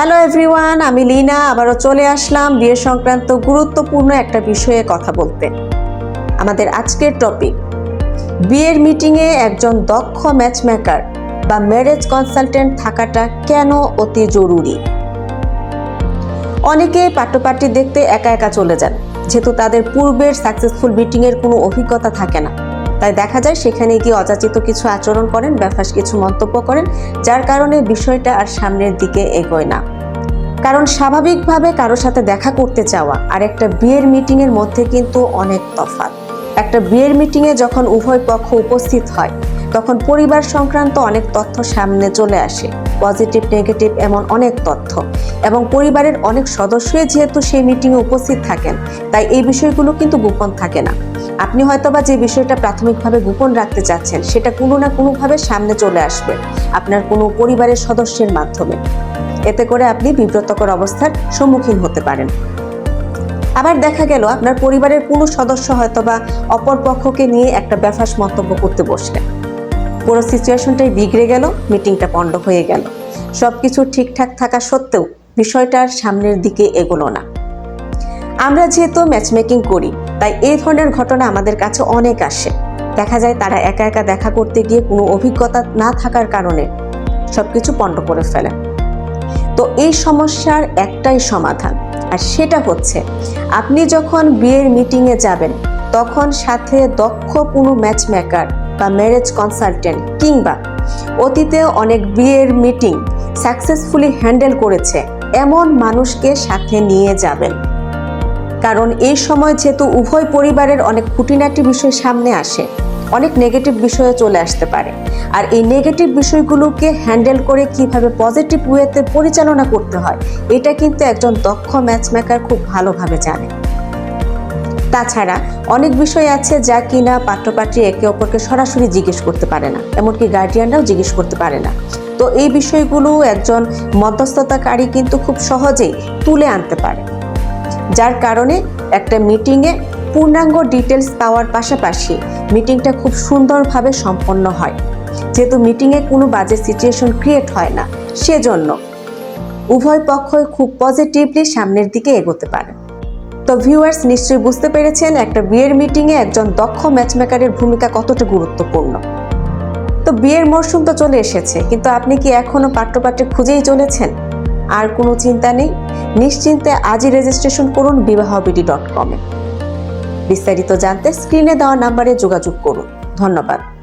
Hello everyone আমি লিনা। আবারও চলে আসলাম বিয়ে সংক্রান্ত গুরুত্বপূর্ণ একটা বিষয়ে কথা বলতে। আমাদের আজকের টপিক বিয়ের মিটিংয়ে একজন দক্ষ ম্যাচমেকার বা ম্যারেজ কনসালটেন্ট থাকাটা কেন অতি জরুরি? অনেকে পাট্যপাটি দেখতে একা একা চলে যান, যেহেতু তাদের পূর্বের সাকসেসফুল মিটিংয়ের কোনো অভিজ্ঞতা থাকে না। তাই দেখা যায় সেখানে গিয়ে অযাচিত কিছু আচরণ করেন ব্যাফাস কিছু মন্তব্য করেন, যার কারণে বিষয়টা আর সামনের দিকে এগোয় না। কারণ স্বাভাবিকভাবে কারও সাথে দেখা করতে চাওয়া আর একটা বিয়ের মিটিংয়ের মধ্যে কিন্তু অনেক তফাৎ। একটা বিয়ের মিটিংয়ে যখন উভয় পক্ষ উপস্থিত হয়, তখন পরিবার সংক্রান্ত অনেক তথ্য সামনে চলে আসে। পজিটিভ, নেগেটিভ এমন অনেক তথ্য। এবং পরিবারের অনেক সদস্যই যেহেতু সেই মিটিংয়ে উপস্থিত থাকেন, তাই এই বিষয়গুলো কিন্তু গোপন থাকে না। আপনি হয়তোবা যে বিষয়টা প্রাথমিকভাবে গোপন রাখতে চাচ্ছেন, সেটা কোনো না কোনোভাবে সামনে চলে আসবে আপনার কোনো পরিবারের সদস্যের মাধ্যমে। এতে করে আপনি বিব্রতকর অবস্থার সম্মুখীন হতে পারেন। আবার দেখা গেল, আপনার পরিবারের কোনো সদস্য হয়তোবা অপর পক্ষকে নিয়ে একটা ব্যাফাস মন্তব্য করতে বসলেন। পুরো সিচুয়েশনটাই বিগড়ে গেল, মিটিংটা পণ্ড হয়ে গেল। সব কিছু ঠিকঠাক থাকা সত্ত্বেও বিষয়টার সামনের দিকে এগোলো না। আমরা যেহেতু ম্যাচমেকিং করি তাই এই ধরনের ঘটনা আমাদের কাছে অনেক আসে। দেখা যায় তারা একা একা দেখা করতে গিয়ে কোনো অভিজ্ঞতা না থাকার কারণে সবকিছু পণ্ড করে ফেলে। তো এই সমস্যার একটাই সমাধান, আর সেটা হচ্ছে আপনি যখন বিয়ের মিটিংয়ে যাবেন, তখন সাথে দক্ষ কোনো ম্যাচ মেকার বা ম্যারেজ কনসালটেন্ট কিংবা অতীতে অনেক বিয়ের মিটিং সাকসেসফুলি হ্যান্ডেল করেছে, এমন মানুষকে সাথে নিয়ে যাবেন। কারণ এই সময় যেহেতু উভয় পরিবারের অনেক খুঁটিনাটি বিষয় সামনে আসে, অনেক নেগেটিভ বিষয়ে চলে আসতে পারে। আর এই নেগেটিভ বিষয়গুলোকে হ্যান্ডেল করে কীভাবে পজিটিভ ওয়েতে পরিচালনা করতে হয়, এটা কিন্তু একজন দক্ষ ম্যাচমেকার খুব ভালোভাবে জানে। তাছাড়া অনেক বিষয় আছে যা কিনা পাঠ্যপাঠী একে অপরকে সরাসরি জিজ্ঞেস করতে পারে না, এমনকি গার্ডিয়ানরাও জিজ্ঞেস করতে পারে না। তো এই বিষয়গুলো একজন মধ্যস্থতাকারী কিন্তু খুব সহজেই তুলে আনতে পারে। যার কারণে একটা মিটিংয়ে পূর্ণাঙ্গ ডিটেলস পাওয়ার পাশাপাশি মিটিংটা খুব সুন্দরভাবে সম্পন্ন হয়। যেহেতু মিটিংয়ে কোনো বাজে সিচুয়েশন ক্রিয়েট হয় না, সেজন্য উভয় পক্ষই খুব পজিটিভলি সামনের দিকে এগোতে পারে। তো ভিউয়ার্স নিশ্চয়ই বুঝতে পেরেছেন, একটা বিয়ের মিটিংয়ে একজন দক্ষ ম্যাচমেকারের ভূমিকা কতটা গুরুত্বপূর্ণ। তো বিয়ের মরশুম তো চলে এসেছে, কিন্তু আপনি কি এখনও পাঠ্যপাঠ্যে খুঁজেই চলেছেন? আর কোনো চিন্তা নেই। নিশ্চিন্তে আজই রেজিস্ট্রেশন করুন বিবাহবিডি ডট কমে বিস্তারিত জানতে স্ক্রিনে দেওয়া নাম্বারে যোগাযোগ করুন। ধন্যবাদ।